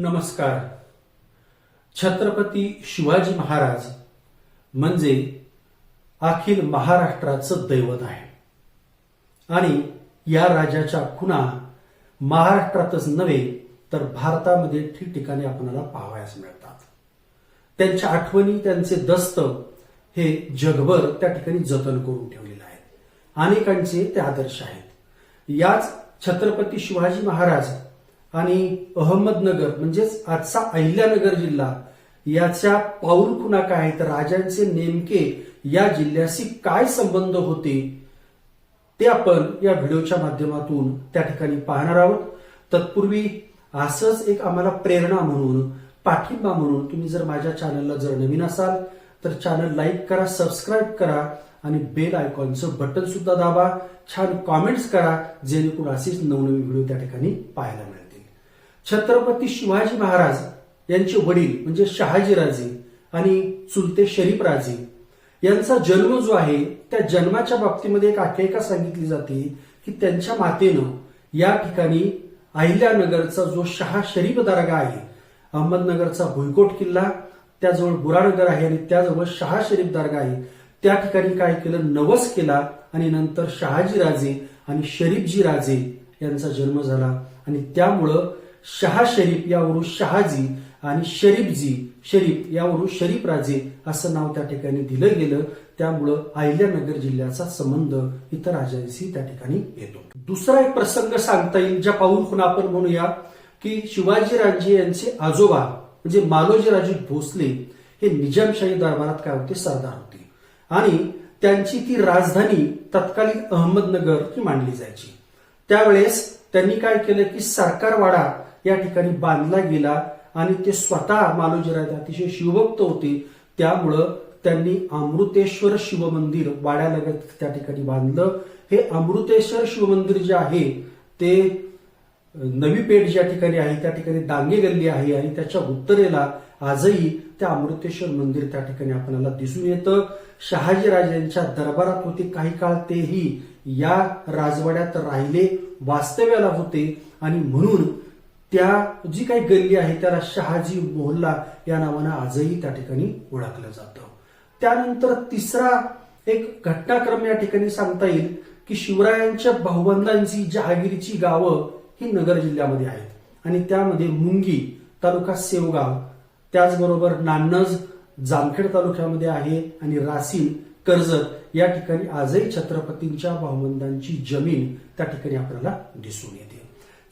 नमस्कार. छत्रपती शिवाजी महाराज म्हणजे अखिल महाराष्ट्राचं दैवत आहे. आणि या राजाच्या खुणा महाराष्ट्रातच नव्हे तर भारतामध्ये ठिकठिकाणी आपल्याला पाहावयास मिळतात. त्यांच्या आठवणी त्यांचे दस्त हे जगभर त्या ठिकाणी जतन करून ठेवलेले आहेत. अनेकांचे ते आदर्श आहेत. याच छत्रपती शिवाजी महाराज आणि अहमदनगर म्हणजेच आजचा अहिल्यानगर जिल्हा याच्या पाऊल खुणा काय आहेत राजांचे नेमके या जिल्ह्याशी काय संबंध होते ते आपण या व्हिडिओच्या माध्यमातून त्या ठिकाणी पाहणार आहोत. तत्पूर्वी असंच एक आम्हाला प्रेरणा म्हणून पाठिंबा म्हणून तुम्ही जर माझ्या चॅनलला जर नवीन असाल तर चॅनल लाईक करा सबस्क्राईब करा आणि बेल आयकॉनचं बटन सुद्धा दाबा. छान कॉमेंट्स करा जेणेकरून असेच नवनवीन व्हिडिओ त्या ठिकाणी पाहायला मिळेल. छत्रपती शिवाजी महाराज यांचे वडील म्हणजे शहाजीराजे आणि चुलते शरीफ राजे यांचा जन्म जो आहे त्या जन्माच्या बाबतीमध्ये एक आख्यायिका सांगितली जाते की त्यांच्या मातेनं या ठिकाणी अहिल्यानगरचा जो शहा शरीफ दर्गा आहे अहमदनगरचा भुईकोट किल्ला त्याजवळ बुरानगर आहे आणि त्याजवळ शहा शरीफ दर्गा आहे त्या ठिकाणी काय केलं नवस केला आणि नंतर शहाजी राजे आणि शरीफजी राजे यांचा जन्म झाला. आणि त्यामुळं शहा शरीफ यावरून शहाजी आणि शरीफजी शरीफ यावरून शरीफ राजे असं नाव त्या ठिकाणी दिलं गेलं. त्यामुळं अहिल्यानगर जिल्ह्याचा संबंध इतर राजांशी त्या ठिकाणी येतो. दुसरा एक प्रसंग सांगता येईल ज्या पाहून आपण म्हणूया की शिवाजीराजे यांचे आजोबा म्हणजे मालोजीराजे भोसले हे निजामशाही दरबारात काय होते? सरदार होते. आणि त्यांची ती राजधानी तत्कालीन अहमदनगर ही मानली जायची. त्यावेळेस त्यांनी काय केलं की सरकारवाडा या ठिकाणी बांधला गेला आणि ते स्वतः मालोजीराजे अतिशय शिवभक्त होते. त्यामुळं त्यांनी अमृतेश्वर शिवमंदिर वाड्यालगत त्या ठिकाणी बांधलं. हे अमृतेश्वर शिवमंदिर जे आहे ते नवी पेठ ज्या ठिकाणी आहे त्या ठिकाणी डांगे गल्ली आहे आणि त्याच्या उत्तरेला आजही त्या अमृतेश्वर मंदिर त्या ठिकाणी आपल्याला दिसून येतं. शहाजीराजांच्या दरबारात होते काही काळ तेही या राजवाड्यात राहिले वास्तव्याला होते आणि म्हणून त्या जी काही गल्ली आहे त्याला शहाजी मोहल्ला या नावानं आजही त्या ठिकाणी ओळखलं जातं. त्यानंतर तिसरा एक घटनाक्रम या ठिकाणी सांगता येईल की शिवरायांच्या भाऊबंदांची जहागिरीची गावं ही नगर जिल्ह्यामध्ये आहेत. आणि त्यामध्ये मुंगी तालुका सेवगाव त्याचबरोबर नान्नज जामखेड तालुक्यामध्ये आहे आणि रासीन कर्जत या ठिकाणी आजही छत्रपतींच्या भाऊबंदांची जमीन त्या ठिकाणी आपल्याला दिसून येते.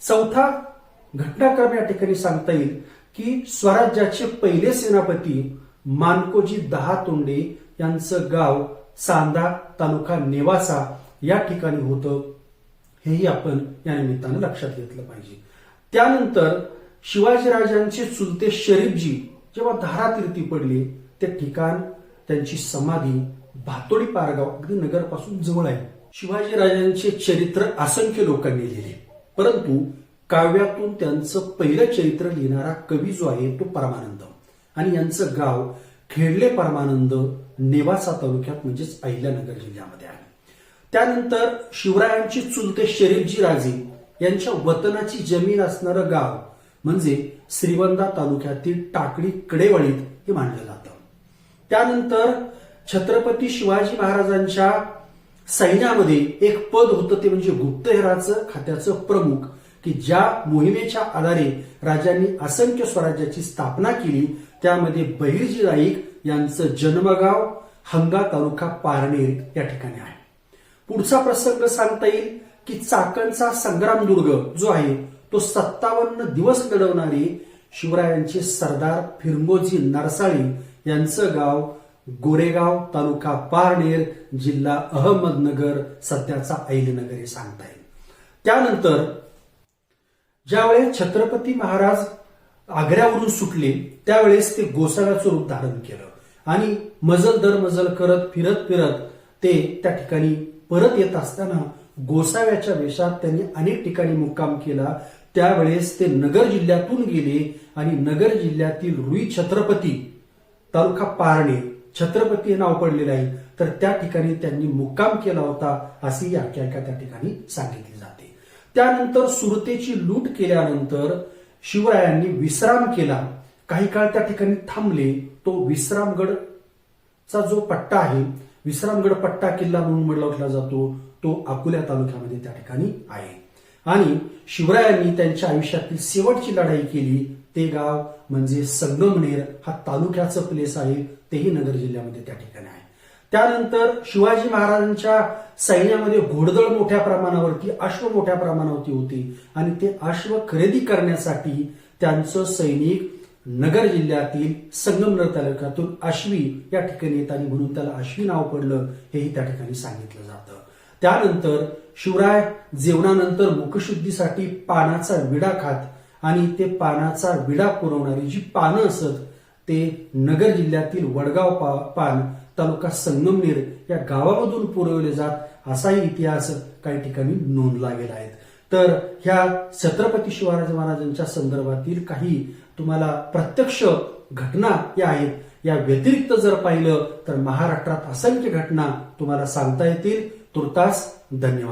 चौथा घटनाक्रम या ठिकाणी सांगता येईल की स्वराज्याचे पहिले सेनापती मानकोजी दहा तोंडे यांचं गाव सांदा तालुका नेवासा या ठिकाणी होतं. हेही आपण या निमित्तानं लक्षात घेतलं पाहिजे. त्यानंतर शिवाजीराजांचे चुलते शरीफजी जेव्हा धारातीर्थी पडले ते ठिकाण त्यांची समाधी भातोडी पारगाव अगदी नगरपासून जवळ आहे. शिवाजीराजांचे चरित्र असंख्य लोकांनी लिहिले. परंतु काव्यातून त्यांचं पहिलं चरित्र लिहिणारा कवी जो आहे तो परमानंद. आणि यांचं गाव खेडले परमानंद नेवासा तालुक्यात म्हणजेच अहिल्यानगर जिल्ह्यामध्ये आहे. त्यानंतर शिवरायांची चुलते शरीफजी राजे यांच्या वतनाची जमीन असणारं गाव म्हणजे श्रीवंदा तालुक्यातील टाकळी कडेवाळीत हे मानलं जातं. त्यानंतर छत्रपती शिवाजी महाराजांच्या सैन्यामध्ये एक पद होतं ते म्हणजे गुप्तहेराचं खात्याचं प्रमुख की ज्या मोहिमेच्या आधारे राजांनी असंख्य स्वराज्याची स्थापना केली त्यामध्ये बहिर्जी नाईक यांचं जन्मगाव हंगा तालुका पारनेर या ठिकाणी आहे. पुढचा प्रसंग सांगता येईल की चाकणचा संग्रामदुर्ग जो आहे तो सत्तावन्न दिवस लढवणारे शिवरायांचे सरदार फिरंगोजी नरसाळी यांचं गाव गोरेगाव तालुका पारनेर जिल्हा अहमदनगर सध्याचा ऐलनगर हे सांगता येईल. त्यानंतर ज्यावेळेस छत्रपती महाराज आग्र्यावरून सुटले त्यावेळेस ते गोसाव्याचं रूप धारण केलं. आणि मजल दर मजल करत फिरत फिरत ते त्या ठिकाणी परत येत असताना गोसाव्याच्या वेशात त्यांनी अनेक ठिकाणी मुक्काम केला. त्यावेळेस ते नगर जिल्ह्यातून गेले आणि नगर जिल्ह्यातील रुई छत्रपती तालुका पारणे छत्रपती हे नाव पडलेलं आहे. तर त्या ठिकाणी त्यांनी मुक्काम केला होता अशी आख्यायिका त्या ठिकाणी सांगितली जाते. त्यानंतर सुरतेची लूट केल्यानंतर शिवरायांनी विश्राम केला. काही काळ त्या ठिकाणी थांबले. तो विश्रामगड चा जो पट्टा आहे विश्रामगड पट्टा किल्ला म्हणून म्हणला जातो तो अकोल्या तालुक्यामध्ये त्या ठिकाणी आहे. आणि शिवरायांनी त्यांच्या आयुष्यातील शेवटची लढाई केली. ते गाव म्हणजे संगमनेर हा तालुक्याचं प्लेस आहे. तेही नगर जिल्ह्यामध्ये त्या ठिकाणी आहे. त्यानंतर शिवाजी महाराजांच्या सैन्यामध्ये घोडदळ मोठ्या प्रमाणावरती अश्व मोठ्या प्रमाणावरती होती आणि ते अश्व खरेदी करण्यासाठी त्यांचं सैनिक नगर जिल्ह्यातील संगमनर तालुक्यातून आश्वी या ठिकाणी येत आणि म्हणून त्याला अश्वी नाव पडलं हेही त्या ठिकाणी सांगितलं जातं. त्यानंतर शिवराय जेवणानंतर मुखशुद्धीसाठी पानाचा विडा खात आणि ते पानाचा विडा पुरवणारी जी पानं असत ते नगर जिल्ह्यातील वडगाव पा- पान तालुका संगमनेर या गावामधून पुरवले जात असाही इतिहास काही ठिकाणी नोंदला गेला आहे तर ह्या छत्रपती शिवाजी महाराजांच्या संदर्भातील काही तुम्हाला प्रत्यक्ष घटना या आहेत. या व्यतिरिक्त जर पाहिलं तर महाराष्ट्रात असंख्य घटना तुम्हाला सांगता येतील. तुर्तास धन्यवाद.